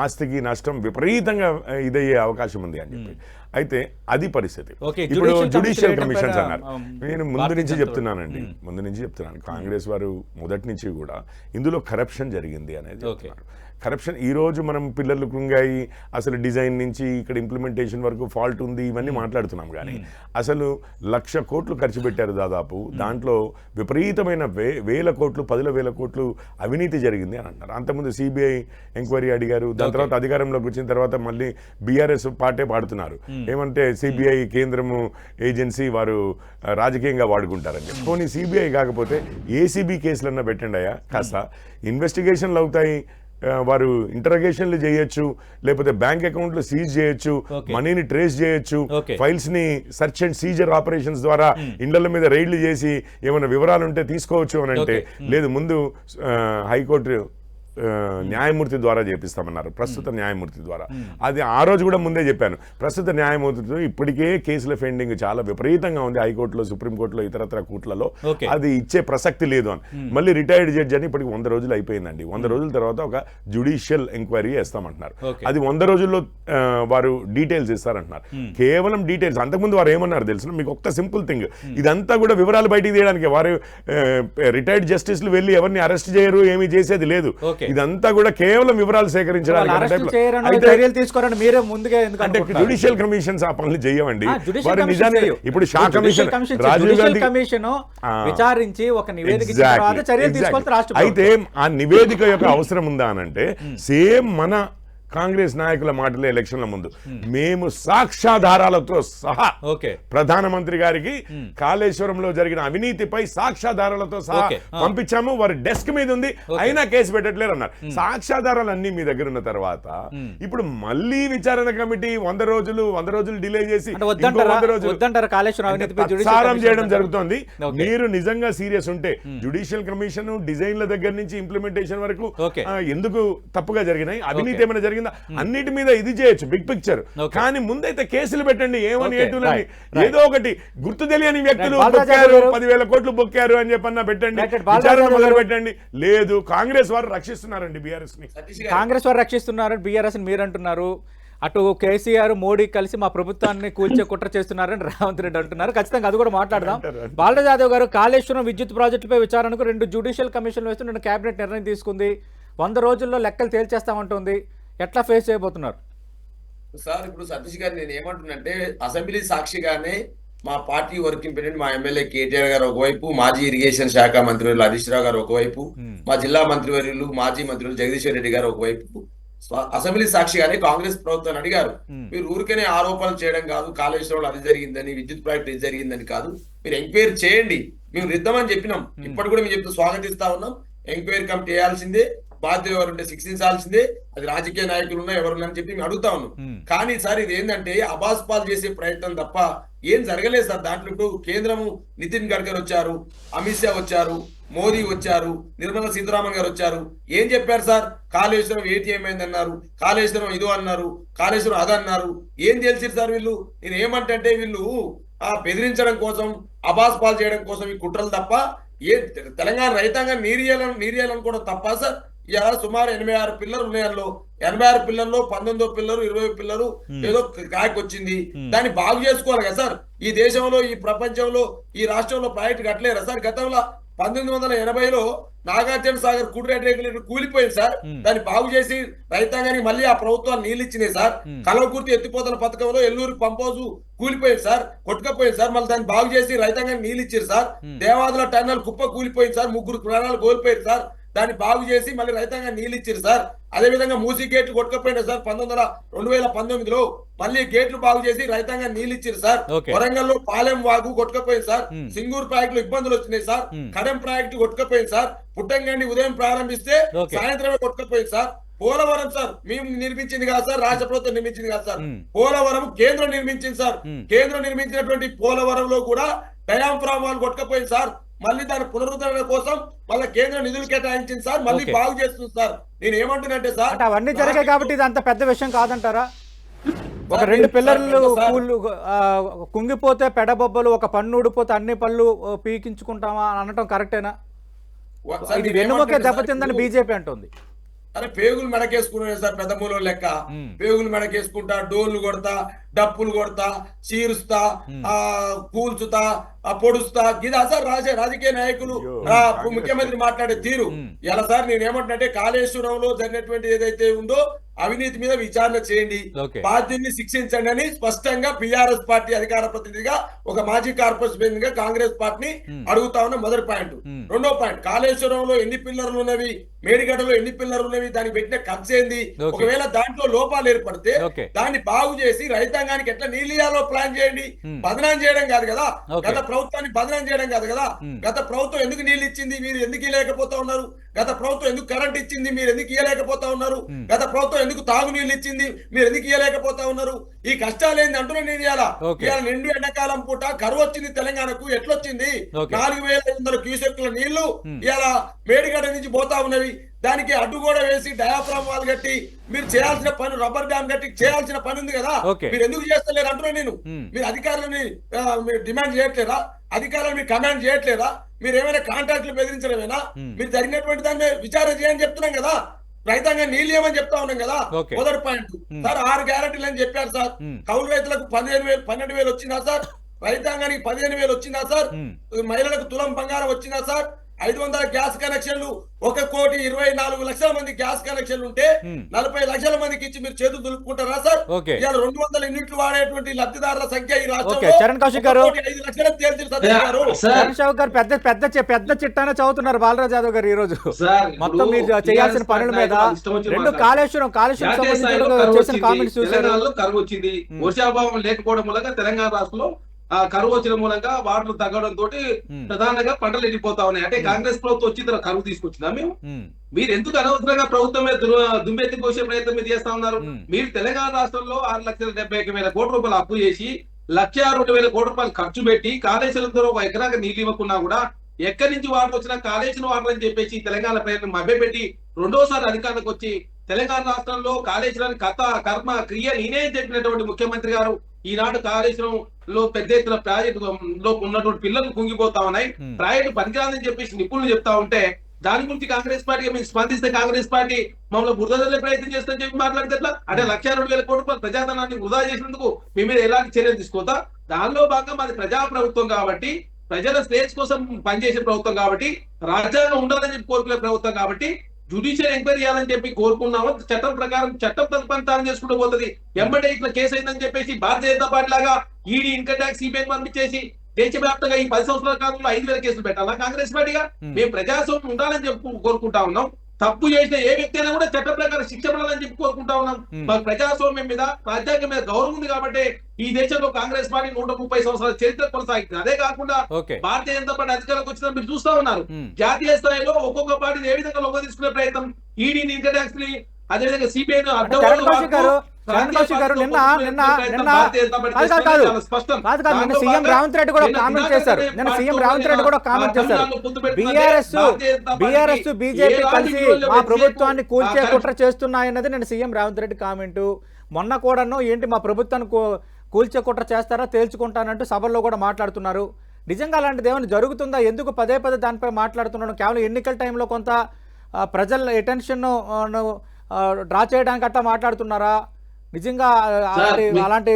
C: ఆస్తికి నష్టం విపరీతంగా ఇదయ్యే అవకాశం ఉంది అని చెప్పి. అయితే అది పరిస్థితి. ఇప్పుడు జుడిషియల్ కమిషన్స్ అన్నారు. నేను ముందు నుంచి చెప్తున్నానండి. ముందు నుంచి చెప్తున్నాను. కాంగ్రెస్ వారు మొదటి నుంచి కూడా ఇందులో కరప్షన్ జరిగింది అనేది కరప్షన్ ఈ రోజు మనం పిల్లలు కృంగాయి అసలు డిజైన్ నుంచి ఇక్కడ ఇంప్లిమెంటేషన్ వరకు ఫాల్ట్ ఉంది ఇవన్నీ మాట్లాడుతున్నాం కానీ అసలు లక్ష కోట్లు ఖర్చు పెట్టారు దాదాపు. దాంట్లో విపరీతమైన వే వేల కోట్లు పదుల వేల కోట్లు అవినీతి జరిగింది అని అంటారు అంతకుముందు సిబిఐ ఎంక్వైరీ అడిగారు దాని తర్వాత అధికారంలోకి వచ్చిన తర్వాత మళ్ళీ బీఆర్ఎస్ పార్టీ పాడుతున్నారు. ఏమంటే సిబిఐ కేంద్రము ఏజెన్సీ వారు రాజకీయంగా వాడుకుంటారని పోనీ సిబిఐ కాకపోతే ఏసీబీ కేసులన్నా పెట్టండి అయ్యా కాస్త. ఇన్వెస్టిగేషన్లు అవుతాయి వారు ఇంటరగేషన్లు చేయొచ్చు లేకపోతే బ్యాంక్ అకౌంట్లు సీజ్ చేయొచ్చు. మనీని ట్రేస్ చేయొచ్చు. ఫైల్స్ని సర్చ్ అండ్ సీజర్ ఆపరేషన్స్ ద్వారా ఇండ్ల మీద రైడ్లు చేసి ఏమైనా వివరాలు ఉంటే తీసుకోవచ్చు అని అంటే లేదు ముందు హైకోర్టు న్యాయమూర్తి ద్వారా చేపిస్తామన్నారు ప్రస్తుత న్యాయమూర్తి ద్వారా. అది ఆ రోజు కూడా ముందే చెప్పాను ప్రస్తుత న్యాయమూర్తితో ఇప్పటికే కేసుల ఫెండింగ్ చాలా విపరీతంగా ఉంది హైకోర్టులో సుప్రీంకోర్టులో ఇతరత్ర కోర్టులలో. అది ఇచ్చే ప్రసక్తి లేదు అని. మళ్ళీ రిటైర్డ్ జడ్జి అని ఇప్పటికి వంద రోజులు అయిపోయిందండి. వంద రోజుల తర్వాత ఒక జుడిషియల్ ఎంక్వైరీ చేస్తామంటున్నారు. అది వంద రోజుల్లో వారు డీటెయిల్స్ ఇస్తారంటున్నారు. కేవలం డీటెయిల్స్ అంతకుముందు వారు ఏమన్నారు తెలుసు మీకు ఒక్క సింపుల్ థింగ్ ఇదంతా కూడా వివరాలు బయటికి తీయడానికి వారు రిటైర్డ్ జస్టిస్లు వెళ్ళి ఎవరిని అరెస్ట్ చేయరు ఏమీ చేసేది లేదు. ఇదంతా కూడా కేవలం వివరాలు సేకరించడానికి అయితే
A: మీరే ముందుగా
C: అంటే? జుడిషియల్ కమిషన్స్ ఆ పనులు చేయవండి. ఇప్పుడు షా కమిషన్ రాజీవ్ గాంధీ ఆ.
A: విచారించి ఒక నివేదిక
C: అయితే ఆ నివేదిక యొక్క అవసరం ఉందా అని అంటే సేమ్ మన కాంగ్రెస్ నాయకుల మాటలే ఎలక్షన్ల ముందు. మేము సాక్ష్యాధారాలతో సహా
A: ఓకే.
C: ప్రధానమంత్రి గారికి కాళేశ్వరంలో జరిగిన అవినీతిపై సాక్ష్యాధారాలతో సహా. పంపించాము. వారి డెస్క్ మీద ఉంది. అయినా కేసు పెట్టట్లేరు అన్నారు. సాక్ష్యాధారాలు అన్ని మీ దగ్గర ఉన్న తర్వాత ఇప్పుడు మళ్ళీ విచారణ కమిటీ వంద రోజులు వంద రోజులు డిలే చేసి
A: commission
C: చేయడం? జరుగుతోంది. మీరు నిజంగా సీరియస్ ఉంటే జుడిషియల్ కమిషన్ డిజైన్ల దగ్గర నుంచి ఇంప్లిమెంటేషన్ వరకు ఎందుకు తప్పుగా జరిగినాయి? అవినీతి. ఏమైనా జరిగిందా? అన్నిటి మీద ఇది చేయొచ్చు బిగ్ పిక్చర్. కానీ ముందైతే కేసులు పెట్టండి ఏమని ఏటులని. ఏదో ఒకటి గుర్తు తెలియని వ్యక్తులు బొక్కారు పదివేల కోట్లు బొక్కారు అని చెప్పన్నా పెట్టండి విచారణ మొదలు పెట్టండి లేదు కాంగ్రెస్ వారు రక్షిస్తున్నారండి
B: బీఆర్ఎస్ని
A: కాంగ్రెస్ వారు రక్షిస్తున్నారు బీఆర్ఎస్ మీరు అంటున్నారు అటు కేసీఆర్ మోడీ కలిసి మా ప్రభుత్వాన్ని కూల్చే కుట్ర చేస్తున్నారని రేవంత్ రెడ్డి అంటున్నారు. ఖచ్చితంగా అది కూడా మాట్లాడదాం.
C: అంటారు, అంటారు.
A: బాలరాజ్ యాదవ్ గారు కాళేశ్వరం విద్యుత్ ప్రాజెక్టుపై విచారణకు రెండు జ్యుడిషియల్ కమిషన్లు వేస్తూ రెండు కేబినెట్ నిర్ణయం తీసుకుంది. వంద రోజుల్లో లెక్కలు తేల్చేస్తామంటుంది ఎట్లా ఫేస్ చేయబోతున్నారు?
B: సార్ ఇప్పుడు సతీష్ గారు నేను ఏమంటున్నంటే అసెంబ్లీ సాక్షిగానే మా పార్టీ వర్కింగ్ ప్రెసిడెంట్ మా ఎమ్మెల్యే కేటీఆర్ గారు ఒకవైపు మాజీ ఇరిగేషన్ శాఖ మంత్రివర్యులు హరీష్ రావు గారు ఒకవైపు మా జిల్లా మంత్రివర్యులు మాజీ మంత్రులు జగదీశ్వర్ రెడ్డి గారు ఒకవైపు. అసెంబ్లీ సాక్షిగానే కాంగ్రెస్ ప్రభుత్వాన్ని అడిగారు. మీరు ఊరికనే ఆరోపణలు చేయడం కాదు కాళేశ్వరంలో అది జరిగిందని విద్యుత్ ప్రాజెక్ట్ ఇది జరిగిందని కాదు. మీరు ఎంక్వైరీ చేయండి. మేము రిద్దామని చెప్పినాం. ఇప్పటి కూడా మేము చెప్తూ స్వాగతిస్తా ఉన్నాం. ఎంక్వైరీ కమిటీ వేయాల్సిందే బాధ్యులు ఎవరు ఉంటే శిక్షించాల్సిందే అది రాజకీయ నాయకులు ఉన్నా ఎవరు అని చెప్పి మేము అడుగుతా ఉన్నాం. కానీ సార్ ఇది ఏంటంటే అబాస్పాల్ చేసే ప్రయత్నం తప్ప ఏం జరగలేదు సార్. దాంట్లో ఇప్పుడు కేంద్రము నితిన్ గడ్కరీ వచ్చారు అమిత్ షా వచ్చారు మోదీ వచ్చారు నిర్మలా సీతారామన్ గారు వచ్చారు. ఏం చెప్పారు సార్? కాళేశ్వరం ఏటీఎం అయింది అన్నారు కాళేశ్వరం ఇదో అన్నారు కాళేశ్వరం అదన్నారు ఏం తెలిసి సార్ వీళ్ళు? నేను ఏమంటే వీళ్ళు ఆ బెదిరించడం కోసం అబాస్ పాల్ చేయడం కోసం ఈ కుట్రలు తప్ప ఏ తెలంగాణ రైతాంగం నీరియాలను నీరియాలనుకోవడం తప్ప సార్. ఇలా సుమారు ఎనభై ఆరు పిల్లలు ఉన్నాయల్లో ఎనభై ఆరు పిల్లల్లో పంతొమ్మిదో పిల్లలు ఇరవై పిల్లలు ఏదో క్రాక్ వచ్చింది. దాన్ని బాగు చేసుకోవాలి కదా సార్? ఈ దేశంలో ఈ ప్రపంచంలో ఈ రాష్ట్రంలో ప్రాజెక్ట్ కట్టలేరా సార్? గతంలో పంతొమ్మిది వందల ఎనభైలో నాగార్జున సాగర్ కుడిరేట్ రెగ్యులేటర్ కూలిపోయింది సార్. దాన్ని బాగు చేసి రైతాంగానికి మళ్ళీ ఆ ప్రభుత్వాలు నీళ్ళు ఇచ్చినాయి సార్. కలవకుర్తి ఎత్తిపోతల పథకంలో ఎల్లూరు పంపోజు కూలిపోయింది సార్. కొట్టుకపోయింది సార్. మళ్ళీ దాన్ని బాగు చేసి రైతాంగానికి నీళ్ళు ఇచ్చారు సార్. దేవాదుల టన్నల్ కుప్ప కూలిపోయింది సార్. ముగ్గురు ప్రాణాలు కోల్పోయారు సార్. దాన్ని బాగు చేసి మళ్ళీ రైతాంగం నీళ్ళు ఇచ్చారు సార్. అదే విధంగా మూసి గేట్లు కొట్టుకపోయినా సార్ పంతొమ్మిది వందల రెండు వేల పంతొమ్మిదిలో. మళ్ళీ గేట్లు బాగు చేసి రైతాంగం నీళ్ళు ఇచ్చారు సార్. వరంగల్లో పాలెం వాగు కొట్టుకపోయింది సార్. సింగూరు ప్రాజెక్టులో ఇబ్బందులు వచ్చినాయి సార్. కడెం ప్రాజెక్టు కొట్టుకపోయింది సార్. పుట్టంగండి ఉదయం ప్రారంభిస్తే. సాయంత్రమే కొట్టుకపోయింది సార్. పోలవరం సార్ మేము నిర్మించింది కాదు సార్ రాష్ట్ర ప్రభుత్వం నిర్మించింది కాదు సార్. పోలవరం కేంద్రం నిర్మించింది సార్. కేంద్రం నిర్మించినటువంటి పోలవరంలో కూడా డయాంఫ్రామ్ వాళ్ళు కొట్టుకపోయింది సార్. మళ్ళీ దాని పునరుద్ధరణ కోసం మళ్ళీ కేంద్రం నిధులు కేటాయించింది సార్ మళ్ళీ. బాగు చేస్తుంది సార్. నేను ఏమంటున్నంటే సార్
A: అంటే అవన్నీ జరిగాయి కాబట్టి ఇది అంత పెద్ద విషయం కాదంటారా? ఒక రెండు పిల్లర్లు కుంగిపోతే పెడబొబ్బలు ఒక పన్ను ఊడిపోతే అన్ని పళ్ళు పీకించుకుంటామా అని అనటం కరెక్టేనా?
B: సార్,
A: ఇది దెబ్బతిందని బీజేపీ అంటుంది.
B: అరే పేగులు మెడకేసుకునే సార్ పెద్ద మూలో లెక్క. పేగులు మెడకేసుకుంటా డోళ్ళు కొడతా డప్పులు కొడతా చీరుస్తా ఆ కూల్చుతా ఆ, పొడుస్తా. గిదా సార్ రాజే రాజకీయ నాయకులు ముఖ్యమంత్రి మాట్లాడే తీరు. ఇలా సార్ నేను ఏమంటున్నట్టే కాళేశ్వరంలో జరిగినటువంటి ఏదైతే ఉందో అవినీతి మీద విచారణ చేయండి. బాధ్యుల్ని శిక్షించండి అని స్పష్టంగా బిఆర్ఎస్ పార్టీ అధికార ప్రతినిధిగా ఒక మాజీ కార్పొరేషన్గా కాంగ్రెస్ పార్టీని. అడుగుతా ఉన్న మొదటి పాయింట్. రెండో పాయింట్ కాళేశ్వరంలో ఎన్ని పిల్లర్లు ఉన్నవి? మేడిగడ్డలో ఎన్ని పిల్లర్లు ఉన్నవి దానికి పెట్టిన ఖర్చు ఏంది. ఒకవేళ దాంట్లో లోపాలు ఏర్పడితే. దాన్ని బాగు చేసి రైతాంగానికి ఎట్లా నీళ్ళు ప్లాన్ చేయండి. బదనాం చేయడం కాదు కదా. గత ప్రభుత్వాన్ని బదనాం చేయడం కాదు కదా. గత ప్రభుత్వం ఎందుకు నీళ్ళు ఇచ్చింది మీరు ఎందుకు ఇవ్వలేకపోతా ఉన్నారు గత ప్రభుత్వం ఎందుకు కరెంట్ ఇచ్చింది మీరు ఎందుకు ఇవ్వలేకపోతా ఉన్నారు. గత ప్రభుత్వం ఎందుకు తాగునీళ్ళు ఇచ్చింది మీరు ఎందుకు ఇవ్వలేకపోతా ఉన్నారు ఈ కష్టాలు ఏంది అంటున్నా నేను ఇవాళ
A: ఓకే.
B: ఇవాళ నిండు ఎండాకాలం పూట కరువు వచ్చింది తెలంగాణకు ఎట్లొచ్చింది. నాలుగు వేల ఐదు వందల క్యూసెక్ల
A: నీళ్ళు.
B: ఇవాళ మేడిగడ్డ నుంచి పోతా ఉన్నవి దానికి అడ్డు కూడా వేసి డయాఫ్రామ్ వాల్ కట్టి మీరు చేయాల్సిన పని రబ్బర్ డ్యామ్ కట్టి చేయాల్సిన పని ఉంది కదా. మీరు ఎందుకు చేస్తలేరు అంటున్నా నేను
A: మ్.
B: మీరు అధికారులని మీరు డిమాండ్ చేయట్లేదా అధికారులను మీరు కమాండ్ చేయట్లేదా మీరు ఏమైనా కాంట్రాక్ట్లు బెదిరించడమేనా. మీరు జరిగినటువంటి దాన్ని విచారణ చేయని చెప్తున్నాం కదా రైతాంగం నీళ్ళు ఏమని చెప్తా ఉన్నాం కదా. మొదటి పాయింట్. సార్ ఆరు గ్యారెంటీలు అని చెప్పారు సార్. కౌలు రైతులకు పదిహేను వేలు పన్నెండు వేలు వచ్చిందా సార్ రైతాంగానికి పదిహేను వేలు వచ్చిందా సార్. మహిళలకు తులం బంగారం వచ్చిందా సార్ ఐదు వందల గ్యాస్ కనెక్షన్లు ఒక కోటి ఇరవై నాలుగు లక్షల మంది గ్యాస్ కనెక్షన్లు ఉంటే. నలభై లక్షల మందికి ఇచ్చి మీరు చేతులు దులుపుకుంటారా సార్. ఇవాళ రెండు వందల యూనిట్లు వాడేటువంటి లబ్ధిదారుల సంఖ్య ఈ రాష్ట్రంలో
A: ఓకే, చరణ్ కౌశిక్ గారు.
B: ఐదు తేల్చిన
A: చరణ్ గారు పెద్ద పెద్ద పెద్ద చిట్టానే చదువుతున్నారు బాలరాజ్ యాదవ్ గారు ఈ రోజు
D: సార్,
A: మొత్తం మీరు చేయాల్సిన పనుల మీద రెండు. కాళేశ్వరం కాళేశ్వరం చేసిన కామెంట్స్
D: కరువు వచ్చింది వర్షాభావం లేకపోవడం మూలంగా తెలంగాణ రాష్ట్రంలో ఆ కరువు వచ్చిన మూలంగా వాటర్ తగ్గడం తోటి. ప్రధానంగా పంటలు ఎండిపోతా ఉన్నాయి. అంటే కాంగ్రెస్ ప్రభుత్వం వచ్చిన తర్వాత కరువు తీసుకొచ్చిందా మేము? మీరు ఎందుకు అనవసరంగా ప్రభుత్వం మీద దుర్- దుమ్మెత్తి కోసే ప్రయత్నం మీరు చేస్తా ఉన్నారు. మీరు తెలంగాణ రాష్ట్రంలో ఆరు లక్షల డెబ్బై ఒక వేల కోట్ల రూపాయలు అప్పు చేసి లక్ష రెండు వేల కోట్ల రూపాయలు ఖర్చు పెట్టి కాళేశ్వరం ద్వారా ఒక ఎకరాకి నీళ్ళు ఇవ్వకున్నా కూడా ఎక్కడి నుంచి వాటర్ వచ్చినా కాళేశ్వరం వాటర్ అని చెప్పేసి తెలంగాణ ప్రయత్నం మభ్యపెట్టి రెండోసారి అధికారంలోకి వచ్చి తెలంగాణ రాష్ట్రంలో కాళేశ్వరాన్ని కథ కర్మ క్రియ నేనే చెప్పినటువంటి ముఖ్యమంత్రి గారు ఈనాడు కాళేశ్వరం లో పెద్ద ఎత్తున ప్రాజెక్టు లో ఉన్నటువంటి పిల్లలు కుంగిపోతా ఉన్నాయి. ప్రాజెక్టు పనికిరాదని చెప్పేసి నిపుణులు చెప్తా ఉంటే దాని గురించి కాంగ్రెస్ పార్టీ మీరు స్పందిస్తే కాంగ్రెస్ పార్టీ మమ్మల్ని బురద చల్లే ప్రయత్నం చేస్తుందని చెప్పి మాట్లాడితే? అంటే లక్ష రెండు వేల కోట్ల రూపాయల ప్రజాధనాన్ని వృధా చేసినందుకు మీ మీద ఎలాంటి చర్యలు తీసుకోతా దానిలో భాగంగా మాది ప్రజా ప్రభుత్వం కాబట్టి ప్రజల శ్రేయస్ కోసం పనిచేసే ప్రభుత్వం కాబట్టి రాజ్యాంగం ఉండాలని చెప్పి కోరుకునే ప్రభుత్వం కాబట్టి జుడిషియల్ ఎంక్వైరీ చేయాలని చెప్పి కోరుకున్నాము చట్టం ప్రకారం చట్టం తదుపరి చేసుకుంటూ పోతుంది. ఎంబడే ఇట్లా కేసు అయిందని చెప్పేసి భారతీయ జనతా పార్టీ లాగా ఈడీ ఇన్కమ్ ట్యాక్స్ సిబిఐ పంపించేసి దేశవ్యాప్తంగా ఈ పది సంవత్సరాల కాలంలో ఐదు వేల కేసులు పెట్టాలా కాంగ్రెస్ పార్టీగా. మేము ప్రజాస్వామ్యం ఉండాలని చెప్పి కోరుకుంటా ఉన్నాం. తప్పు చేసిన ఏ వ్యక్తి అయినా కూడా చట్ట ప్రకారం శిక్ష పడాలని చెప్పి కోరుకుంటా ఉన్నాం. మాకు ప్రజాస్వామ్యం మీద రాజ్యాంగం మీద గౌరవం ఉంది కాబట్టి ఈ దేశంలో కాంగ్రెస్ పార్టీ నూట ముప్పై సంవత్సరాల చరిత్ర కొనసాగుతుంది అదే కాకుండా భారతీయ జనతా పార్టీ అధికారంలోకి వచ్చిన మీరు చూస్తా ఉన్నారు. జాతీయ స్థాయిలో ఒక్కొక్క పార్టీని ఏ విధంగా లొంగ తీసుకునే ప్రయత్నం ఈడీని ఇన్కమ్ ట్యాక్స్ని అదేవిధంగా సిబిఐ
A: చరణ్ కౌశిక్ గారు నిన్న నిన్న నిన్న కాదు కాదు కాదు. కాదు నిన్న సీఎం రేవంత్ రెడ్డి కూడా కామెంట్ చేశారు. నిన్న సీఎం రేవంత్ రెడ్డి కూడా కామెంట్ చేశారు. బీఆర్ఎస్ బీఆర్ఎస్ బీజేపీ కలిసి మా ప్రభుత్వాన్ని కూల్చే కుట్ర చేస్తున్నాయన్నది నేను సీఎం రేవంత్ రెడ్డి కామెంటు. మొన్న కూడాను ఏంటి మా ప్రభుత్వాన్ని కూల్చే కుట్ర చేస్తారా తేల్చుకుంటానంటూ సభల్లో కూడా మాట్లాడుతున్నారు. నిజంగా అలాంటిది ఏమైనా జరుగుతుందా? ఎందుకు పదే పదే దానిపై మాట్లాడుతున్నాను? కేవలం ఎన్నికల టైంలో కొంత ఆ, ప్రజల అటెన్షన్ డ్రా చేయడానికి అట్లా మాట్లాడుతున్నారా? నిజంగా అలాంటి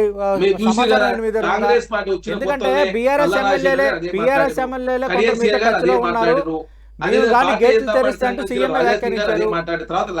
A: ఎందుకంటే బీఆర్ఎస్ ఎమ్మెల్యేలే బీఆర్ఎస్. ఎమ్మెల్యేలే కొంత
D: కడియం
A: మీతో
D: సీఆర్ గారు
A: టచ్లో
D: అదే
A: ఉన్నారు. మీరు కానీ గేట్లు తెరిస్తే అంటూ సీఎం వ్యాఖ్యానించారు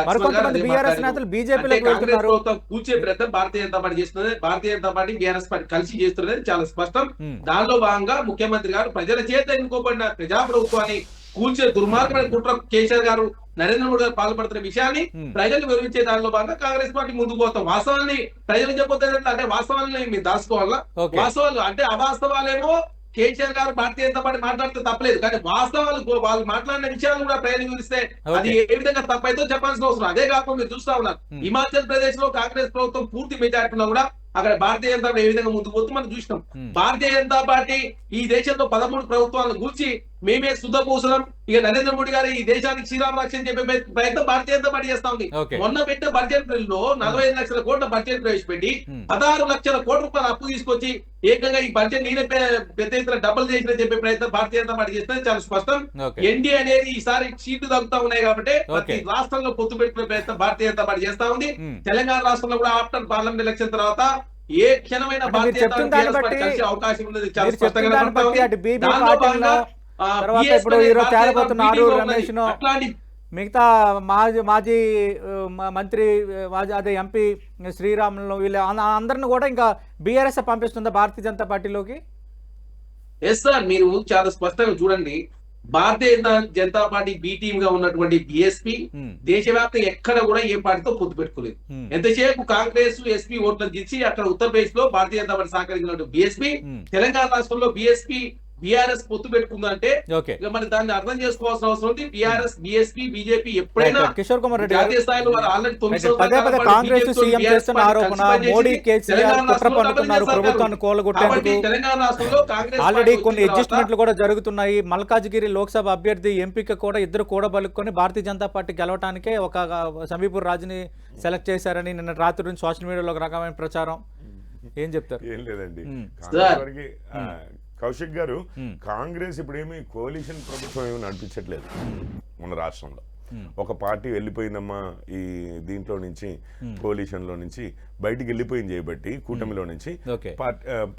A: మరికొంతమంది బీఆర్ఎస్. నేతలు బీజేపీలోకి వెళ్తున్నారు
D: కూర్చే ప్రయత్నం భారతీయ జనతా పార్టీ చేస్తున్నది Bharatiya Janata party BRS party కలిసి చేస్తున్నది చాలా స్పష్టం. దానిలో భాగంగా ముఖ్యమంత్రి గారు ప్రజల చేత ఎన్నుకోబడిన ప్రజా ప్రభుత్వాన్ని కూల్చే దుర్మార్గమైన కుట్ర కేసీఆర్ గారు నరేంద్ర మోడీ గారు పాల్పడుతున్న విషయాన్ని. ప్రజలు వివరించే దానిలో భాగంగా కాంగ్రెస్ పార్టీ ముందుకు పోతాం వాస్తవాన్ని ప్రజలు చెప్పొద్దు అంటే వాస్తవాన్ని మీరు దాచుకోవాలా. వాస్తవాలు అంటే అవాస్తవాలేమో కేసీఆర్ గారు భారతీయ జనతా పార్టీ మాట్లాడితే తప్పలేదు కానీ వాస్తవాలు వాళ్ళు మాట్లాడిన విషయాలు కూడా ప్రజలు వివరిస్తే అది. ఏ విధంగా తప్పైతే చెప్పాల్సిన అవసరం అదే కాకుండా మీరు చూస్తా ఉన్నారు. హిమాచల్ ప్రదేశ్లో కాంగ్రెస్ ప్రభుత్వం పూర్తి మెజార్టీ కూడా అక్కడ భారతీయ జనతా పార్టీ ఏ విధంగా ముందుకు పోతూ మనం చూసినాం. భారతీయ జనతా పార్టీ ఈ దేశంలో పదమూడు ప్రభుత్వాలను కూర్చి మేమే శుద్ధపూసలం ఇక నరేంద్ర మోడీ గారు ఈ దేశానికి శ్రీరామ రక్షణ చెప్పే ప్రయ- ప్రయత్నం భారతీయ జనతా పార్టీ చేస్తా ఉంది. మొన్న పెట్టిన బడ్జెట్లో నలభై ఐదు లక్షల కోట్ల బడ్జెట్ ప్రవేశపెట్టి. పదహారు లక్షల కోట్ల రూపాయలు అప్పు తీసుకొచ్చి ఏకంగా ఈ బడ్జెట్ నేనే పెద్ద ఎత్తున డబ్బులు చేసిన చెప్పే ప్రయత్నం భారతీయ జనతా పార్టీ చేస్తే చాలా స్పష్టం ఎన్డీ అనేది ఈసారి సీట్లు తగ్గుతా ఉన్నాయి కాబట్టి ప్రతి. రాష్ట్రంలో పొత్తు పెట్టుకునే ప్రయత్నం భారతీయ జనతా పార్టీ చేస్తా ఉంది. తెలంగాణ రాష్ట్రంలో కూడా ఆఫ్టర్ పార్లమెంట్ ఎలక్షన్ తర్వాత ఏ క్షణమైన కలిసే అవకాశం ఉన్నది చాలా స్పష్టంగా
A: తర్వాత ఇప్పుడు ఈరోజు ఆరూరు మిగతా మాజీ మాజీ మంత్రి మాజీ అదే ఎంపీ శ్రీరాములు వీళ్ళు అందరిని కూడా ఇంకా బీఆర్ఎస్ పంపిస్తుందా భారతీయ జనతా పార్టీలోకి
D: ఎస్ సార్ మీరు చాలా స్పష్టంగా చూడండి భారతీయ జన- జనతా పార్టీ బి టీమ్గా ఉన్నటువంటి బిఎస్పి
A: Hmm.
D: దేశవ్యాప్తంగా ఎక్కడ కూడా ఏ పార్టీతో పొత్తు పెట్టుకోలేదు
A: Hmm.
D: ఎంతసేపు కాంగ్రెస్ ఎస్పీ ఓట్లను దించి అక్కడ ఉత్తరప్రదేశ్లో భారతీయ జనతా పార్టీ సహకరించినటువంటి బిఎస్పి
A: Hmm.
D: తెలంగాణ రాష్ట్రంలో బిఎస్పి బిఆర్ఎస్ పొత్తు పెట్టుకుందంటే
A: ఓకే.
D: ఇక మరి దాన్ని అర్థం చేసుకోవాల్సిన అవసరం ఉంది. బిఆర్ఎస్ బిఎస్పీ బీజేపీ ఎప్పుడైనా
A: కిషోర్ కుమార్ రెడ్డి.
D: జాతీయ స్థాయిలో వారు ఆల్రెడీ తొమ్మిది
A: పదే పదే కాంగ్రెస్ సీఎం చేస్తున్న ఆరోపణ మోడీ కేసీఆర్ కుట్ర పన్నుతున్నారు ప్రభుత్వాన్ని కూలగొట్టేందుకు.
D: తెలంగాణ రాష్ట్రంలో కాంగ్రెస్
A: ఆల్రెడీ కొన్ని అడ్జస్ట్మెంట్లు కూడా జరుగుతున్నాయి. మల్కాజ్గిరి లోక్సభ అభ్యర్థి ఎంపిక కూడా ఇద్దరు కూడబలుక్కొని భారతీయ జనతా పార్టీ గెలవటానికే ఒక సమీపూర్ రాజుని సెలెక్ట్ చేశారని నిన్న రాత్రి నుంచి సోషల్ మీడియాలో ఒక రకమైన ప్రచారం. ఏం చెప్తారు?
C: ఏం లేదండి. కౌశిక్ గారు. కాంగ్రెస్ ఇప్పుడు ఏమి కోalition ప్రభుత్వం ఏమి నడిపించట్లేదు మన రాష్ట్రంలో. ఒక పార్టీ వెళ్ళిపోయిందమ్మా ఈ దీంట్లో నుంచి coalition లో నుంచి బయటికి వెళ్ళిపోయింది చేయబట్టి కూటమిలో నుంచి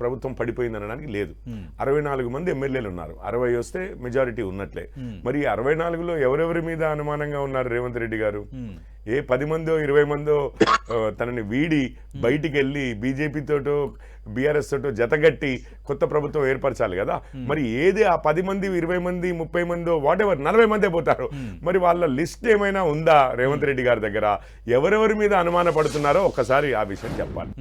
C: ప్రభుత్వం పడిపోయింది అనడానికి లేదు. అరవై నాలుగు మంది ఎమ్మెల్యేలు ఉన్నారు. అరవై వస్తే మెజారిటీ ఉన్నట్లే. మరి అరవై నాలుగులో ఎవరెవరి మీద అనుమానంగా ఉన్నారు రేవంత్ రెడ్డి గారు? ఏ పది మందో ఇరవై మందో తనని వీడి బయటికి వెళ్ళి బీజేపీ తోటో బీఆర్ఎస్ తోటో జతగట్టి కొత్త ప్రభుత్వం ఏర్పరచాలి కదా. మరి ఏది ఆ పది మంది ఇరవై మంది ముప్పై మందో వాట్ ఎవర్ నలభై మందే పోతారు. మరి వాళ్ళ లిస్ట్ ఏమైనా ఉందా రేవంత్ రెడ్డి గారి దగ్గర? ఎవరెవరి మీద అనుమాన పడుతున్నారో ఒక్కసారి ఆ విషయం చెప్పాలి.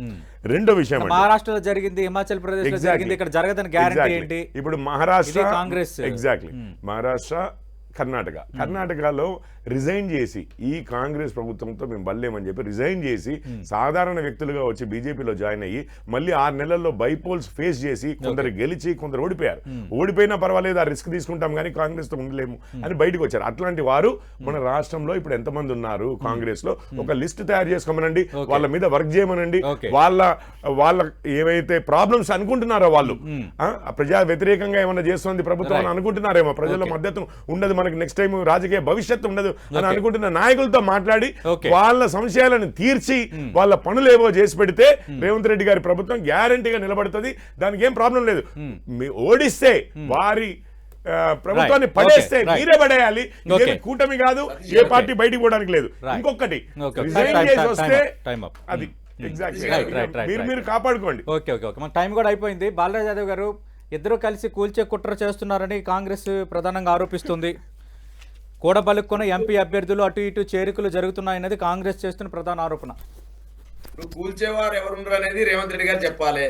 C: రెండో విషయం.
A: మహారాష్ట్రలో జరిగింది హిమాచల్ ప్రదేశ్లో
C: Exactly.
A: జరిగింది ఇక్కడ జరగదని గ్యారంటీ. ఏంటి?
C: ఇప్పుడు మహారాష్ట్ర
A: కాంగ్రెస్.
C: ఎగ్జాక్ట్లీ మహారాష్ట్ర కర్ణాటక. కర్ణాటకలో రిజైన్ చేసి ఈ కాంగ్రెస్ ప్రభుత్వంతో మేము బల్లేమని చెప్పి రిజైన్ చేసి సాధారణ వ్యక్తులుగా వచ్చి బీజేపీలో జాయిన్ అయ్యి మళ్ళీ ఆరు నెలల్లో బైపోల్స్ ఫేస్ చేసి కొందరు గెలిచి కొందరు ఓడిపోయారు. ఓడిపోయినా పర్వాలేదు ఆ రిస్క్ తీసుకుంటాం కానీ కాంగ్రెస్తో ఉండలేము అని బయటకు వచ్చారు. అట్లాంటి వారు మన రాష్ట్రంలో ఇప్పుడు ఎంతమంది ఉన్నారు కాంగ్రెస్లో ఒక లిస్ట్ తయారు చేసుకోమనండి వాళ్ళ మీద వర్క్ చేయమనండి. వాళ్ళ వాళ్ళ ఏవైతే ప్రాబ్లమ్స్ అనుకుంటున్నారో వాళ్ళు ప్రజా వ్యతిరేకంగా ఏమైనా చేస్తుంది ప్రభుత్వం. అనుకుంటున్నారేమో ప్రజల. మద్దతు ఉండదు మనకి నెక్స్ట్ టైం రాజకీయ భవిష్యత్తు ఉండదు అని. అనుకుంటున్న నాయకులతో మాట్లాడి. వాళ్ళ సంశయాలను తీర్చి వాళ్ళ పనులు ఏవో చేసి పెడితే రేవంత్ రెడ్డి గారి ప్రభుత్వం గ్యారంటీగా నిలబడుతుంది. దానికి ఏం ప్రాబ్లం లేదు. మీ ఓడిస్తే వారి ప్రభుత్వాన్ని. పడేస్తే. మీరే పడేయాలి. కూటమి కాదు. ఏ పార్టీ బయటికి పోవడానికి లేదు. ఇంకొకటి. రిజైన్ చేసి వస్తే. అది మీరు. మీరు కాపాడుకోండి.
A: ఓకే ఓకే ఓకే మన టైం కూడా అయిపోయింది. బాలరాజ్ యాదవ్ గారు ఇద్దరు కలిసి కూల్చే కుట్ర చేస్తున్నారని కాంగ్రెస్ ప్రధానంగా ఆరోపిస్తుంది కూడబలుక్కున్న ఎంపీ అభ్యర్థులు అటు ఇటు చేరికలు జరుగుతున్నాయన్నది కాంగ్రెస్ చేస్తున్న ప్రధాన ఆరోపణ
B: కూల్చేవారు ఎవరున్నారు అనేది రేవంత్ రెడ్డి గారు చెప్పాలి.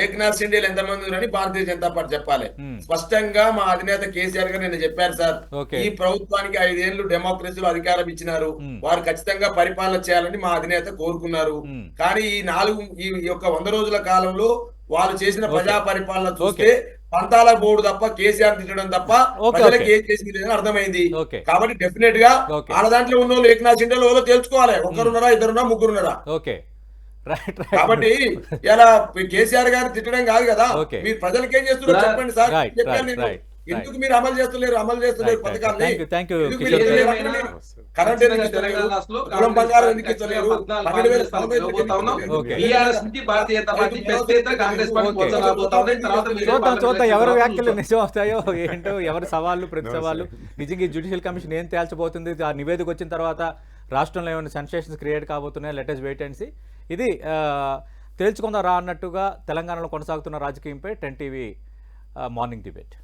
B: ఏక్నాథ్ సిండేలు ఎంతమంది ఉన్నారని భారతీయ జనతా పార్టీ చెప్పాలి. స్పష్టంగా మా అధినేత కేసీఆర్ గారు నిన్న చెప్పారు సార్. ఈ ప్రభుత్వానికి ఐదేళ్ళు డెమోక్రసీలో అధికారం ఇచ్చినారు. వారు ఖచ్చితంగా పరిపాలన చేయాలని మా అధినేత కోరుకున్నారు. కానీ ఈ నాలుగు ఈ యొక్క వంద రోజుల కాలంలో వాళ్ళు చేసిన ప్రజా పరిపాలన చూస్తే పంతాల బోర్డు తప్ప కేసీఆర్ తిట్టడం తప్ప ప్రజలకు. ఏం చేసింది అర్థమైంది. కాబట్టి
A: డెఫినెట్గా.
B: వాళ్ళ దాంట్లో ఉన్న వాళ్ళు ఏకనాథ్ సిండేలు ఎవరో తెలుసుకోవాలి. ఒక్కరున్నారా ఇద్దరున్నా ముగ్గురున్నారా?
A: ఓకే. రైట్
B: కాబట్టి ఇలా కేసీఆర్ గారు తిట్టడం కాదు కదా. మీరు ప్రజలకు ఏం చేస్తున్నారో చెప్పండి సార్. చెప్పాను ఎందుకు మీరు అమలు చేస్తలేరు? అమలు చేస్తలేరు. పథకాన్ని కరెంట్
A: చూద్దాం చూద్దాం. ఎవరి వ్యాఖ్యలు నిజం వస్తాయో ఏంటో ఎవరి సవాళ్ళు ప్రతి సవాళ్ళు? నిజంగా జ్యుడిషియల్ కమిషన్ ఏం తేల్చబోతుంది? ఆ నివేదిక వచ్చిన తర్వాత రాష్ట్రంలో ఏమైనా సెన్సేషన్స్ క్రియేట్ కాబోతున్నాయి? లెటెస్ట్ వెయిట్ అండ్ సీ ఇది తేల్చుకుందాం రా అన్నట్టుగా తెలంగాణలో కొనసాగుతున్న రాజకీయంపై టెన్ టీవీ మార్నింగ్ డిబేట్.